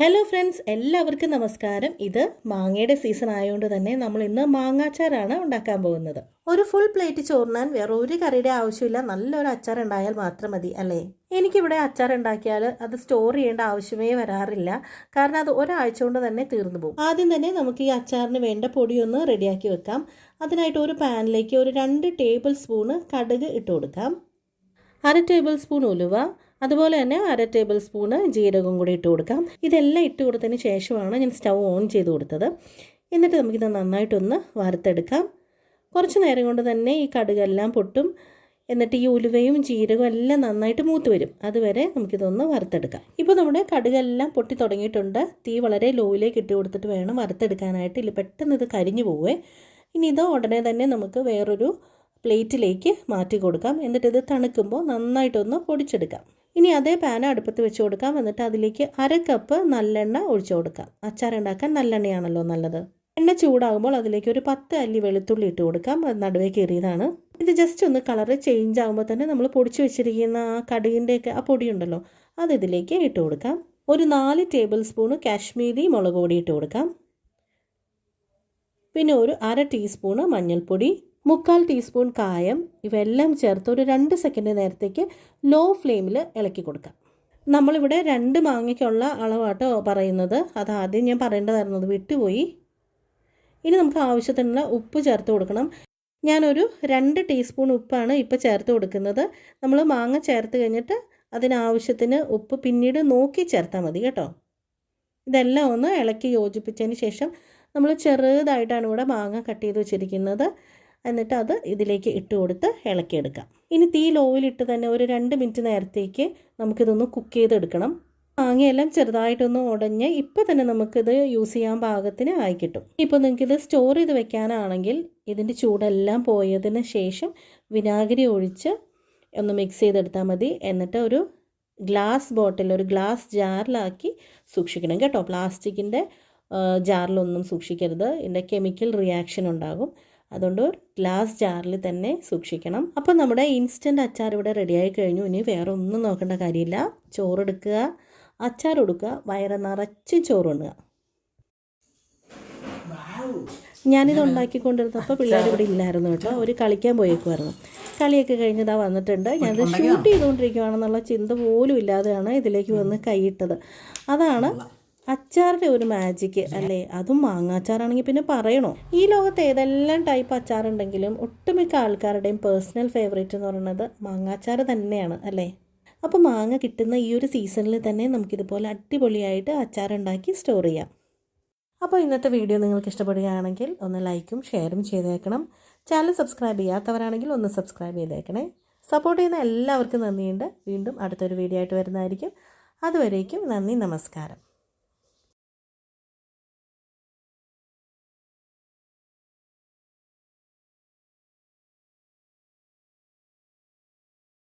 Hello friends എല്ലാവർക്കും നമസ്കാരം. ഇത് മാങ്ങയുടെ സീസൺ ആയതുകൊണ്ട് തന്നെ നമ്മൾ ഇന്ന് മാങ്ങാച്ചാറാണ് ഉണ്ടാക്കാൻ പോകുന്നത്. ഒരു ഫുൾ പ്ലേറ്റ് ചോറിനാൻ വേറെ ഒരു കറിയുടെ ആവശ്യമില്ല. നല്ലൊരു അച്ചാർ ഉണ്ടായാൽ മാത്രം മതി അല്ലേ? എനിക്കിവിടെ അച്ചാർ ഉണ്ടാക്കിയാൽ അത് സ്റ്റോർ ചെയ്യേണ്ട ആവശ്യമേ വരാറില്ല. കാരണം അത് ഒരാഴ്ച കൊണ്ട് തന്നെ തീർന്നു പോകും. ആദ്യം തന്നെ നമുക്ക് ഈ അച്ചാറിന് വേണ്ട പൊടിയൊന്ന് റെഡിയാക്കി വെക്കാം. അതിനായിട്ട് ഒരു പാനിലേക്ക് ഒരു രണ്ട് ടേബിൾ സ്പൂണ് കടുക് ഇട്ട് കൊടുക്കാം. അര ടേബിൾ സ്പൂൺ ഉലുവ അതുപോലെ തന്നെ അര ടേബിൾ സ്പൂണ് ജീരകം കൂടി ഇട്ട് കൊടുക്കാം. ഇതെല്ലാം ഇട്ട് കൊടുത്തതിന് ശേഷമാണ് ഞാൻ സ്റ്റൗ ഓൺ ചെയ്ത് കൊടുത്തത്. എന്നിട്ട് നമുക്കിത് നന്നായിട്ടൊന്ന് വറുത്തെടുക്കാം. കുറച്ച് നേരം കൊണ്ട് തന്നെ ഈ കടുകെല്ലാം പൊട്ടും. എന്നിട്ട് ഈ ഉലുവയും ജീരകവും എല്ലാം നന്നായിട്ട് മൂത്ത് വരും. അതുവരെ നമുക്കിതൊന്ന് വറുത്തെടുക്കാം. ഇപ്പോൾ നമ്മുടെ കടുകെല്ലാം പൊട്ടി തുടങ്ങിയിട്ടുണ്ട്. തീ വളരെ ലോയിലേക്ക് ഇട്ട് കൊടുത്തിട്ട് വേണം വറുത്തെടുക്കാനായിട്ട്. ഇല്ല പെട്ടെന്ന് ഇത് കരിഞ്ഞു പോവേ. ഇനി ഇത് ഉടനെ തന്നെ നമുക്ക് വേറൊരു പ്ലേറ്റിലേക്ക് മാറ്റി കൊടുക്കാം. എന്നിട്ട് ഇത് തണുക്കുമ്പോൾ നന്നായിട്ടൊന്ന് പൊടിച്ചെടുക്കാം. ഇനി അതേ പാൻ അടുപ്പത്ത് വെച്ച് കൊടുക്കാം. എന്നിട്ട് അതിലേക്ക് അര കപ്പ് നല്ലെണ്ണ ഒഴിച്ചു കൊടുക്കാം. അച്ചാർ ഉണ്ടാക്കാൻ നല്ലെണ്ണയാണല്ലോ നല്ലത്. എണ്ണ ചൂടാകുമ്പോൾ അതിലേക്ക് ഒരു പത്ത് അല്ലി വെളുത്തുള്ളി ഇട്ട് കൊടുക്കാം. അത് നടുവേ കയറിയതാണ് ഇത് ജസ്റ്റ് ഒന്ന് കളറ് ചേഞ്ച് ആകുമ്പോൾ തന്നെ നമ്മൾ പൊടിച്ചു വെച്ചിരിക്കുന്ന ആ കടുകിന്റെയൊക്കെ ആ പൊടിയുണ്ടല്ലോ അത് ഇതിലേക്ക് ഇട്ട് കൊടുക്കാം. ഒരു നാല് ടേബിൾ സ്പൂണ് കാശ്മീരി മുളക് പൊടി ഇട്ട് കൊടുക്കാം. പിന്നെ ഒരു അര ടീസ്പൂണ് മഞ്ഞൾപ്പൊടി മുക്കാൽ ടീസ്പൂൺ കായം ഇവയെല്ലാം ചേർത്ത് ഒരു രണ്ട് സെക്കൻഡ് നേരത്തേക്ക് ലോ ഫ്ലെയിമിൽ ഇളക്കി കൊടുക്കാം. നമ്മളിവിടെ രണ്ട് മാങ്ങയ്ക്കുള്ള അളവാട്ടോ പറയുന്നത്. അത് ആദ്യം ഞാൻ പറയേണ്ടതായിരുന്നത് വിട്ടുപോയി. ഇനി നമുക്ക് ആവശ്യത്തിനുള്ള ഉപ്പ് ചേർത്ത് കൊടുക്കണം. ഞാനൊരു രണ്ട് ടീസ്പൂൺ ഉപ്പാണ് ഇപ്പോൾ ചേർത്ത് കൊടുക്കുന്നത്. നമ്മൾ മാങ്ങ ചേർത്ത് കഴിഞ്ഞിട്ട് അതിനാവശ്യത്തിന് ഉപ്പ് പിന്നീട് നോക്കി ചേർത്താൽ മതി കേട്ടോ. ഇതെല്ലാം ഒന്ന് ഇളക്കി യോജിപ്പിച്ചതിന് ശേഷം നമ്മൾ ചെറുതായിട്ടാണ് ഇവിടെ മാങ്ങ കട്ട് ചെയ്ത് വെച്ചിരിക്കുന്നത്. എന്നിട്ട് അത് ഇതിലേക്ക് ഇട്ട് കൊടുത്ത് ഇളക്കിയെടുക്കാം. ഇനി തീ ലോയിലിട്ട് തന്നെ ഒരു രണ്ട് മിനിറ്റ് നേരത്തേക്ക് നമുക്കിതൊന്ന് കുക്ക് ചെയ്തെടുക്കണം. മാങ്ങയെല്ലാം ചെറുതായിട്ടൊന്ന് ഉടഞ്ഞ് ഇപ്പോൾ തന്നെ നമുക്കിത് യൂസ് ചെയ്യാൻ പാകത്തിന് ആയി കിട്ടും. ഇപ്പോൾ നിങ്ങൾക്കിത് സ്റ്റോർ ചെയ്ത് വെക്കാനാണെങ്കിൽ ഇതിന്റെ ചൂടെല്ലാം പോയതിന് ശേഷം വിനാഗിരി ഒഴിച്ച് ഒന്ന് മിക്സ് ചെയ്തെടുത്താൽ മതി. എന്നിട്ട് ഒരു ഗ്ലാസ് ബോട്ടിൽ ഒരു ഗ്ലാസ് ജാറിലാക്കി സൂക്ഷിക്കണം കേട്ടോ. പ്ലാസ്റ്റിക്കിന്റെ ജാറിലൊന്നും സൂക്ഷിക്കരുത്. ഇതിന്റെ കെമിക്കൽ റിയാക്ഷൻ ഉണ്ടാകും. അതുകൊണ്ട് ഗ്ലാസ് ജാറിൽ തന്നെ സൂക്ഷിക്കണം. അപ്പോൾ നമ്മുടെ ഇൻസ്റ്റന്റ് അച്ചാർ ഇവിടെ റെഡിയായി കഴിഞ്ഞു. ഇനി വേറെ ഒന്നും നോക്കേണ്ട കാര്യമില്ല. ചോറെടുക്കുക അച്ചാർ കൊടുക്കുക വയറ് നിറച്ച് ചോറുണ്ണുക ഞാനിത് ഉണ്ടാക്കിക്കൊണ്ടിരുന്നപ്പോൾ പിള്ളേർ ഇവിടെ ഇല്ലായിരുന്നു കേട്ടോ. അവർ കളിക്കാൻ പോയേക്കുമായിരുന്നു കളിയൊക്കെ കഴിഞ്ഞതാ വന്നിട്ടുണ്ട്. ഞാനത് ഷൂട്ട് ചെയ്തുകൊണ്ടിരിക്കുകയാണെന്നുള്ള ചിന്ത പോലും ഇല്ലാതെയാണ് ഇതിലേക്ക് വന്ന് കൈയിട്ടത്. അതാണ് അച്ചാറിന്റെ ഒരു മാജിക്ക് അല്ലേ? അതും മാങ്ങാച്ചാറാണെങ്കിൽ പിന്നെ പറയണോ? ഈ ലോകത്ത് ഏതെല്ലാം ടൈപ്പ് അച്ചാറുണ്ടെങ്കിലും ഒട്ടുമിക്ക ആൾക്കാരുടെയും പേഴ്സണൽ ഫേവറേറ്റ് എന്ന് പറയുന്നത് മാങ്ങാച്ചാർ തന്നെയാണ് അല്ലേ? അപ്പോൾ മാങ്ങ കിട്ടുന്ന ഈ ഒരു സീസണിൽ തന്നെ നമുക്കിതുപോലെ അടിപൊളിയായിട്ട് അച്ചാറുണ്ടാക്കി സ്റ്റോർ ചെയ്യാം. അപ്പോൾ ഇന്നത്തെ വീഡിയോ നിങ്ങൾക്ക് ഇഷ്ടപ്പെടുകയാണെങ്കിൽ ഒന്ന് ലൈക്കും ഷെയറും ചെയ്തേക്കണം. ചാനൽ സബ്സ്ക്രൈബ് ചെയ്യാത്തവരാണെങ്കിൽ ഒന്ന് സബ്സ്ക്രൈബ് ചെയ്തേക്കണേ. സപ്പോർട്ട് ചെയ്യുന്ന എല്ലാവർക്കും നന്ദിയുണ്ട്. വീണ്ടും അടുത്തൊരു വീഡിയോ ആയിട്ട് വരുന്നതായിരിക്കും. അതുവരേക്കും നന്ദി നമസ്കാരം.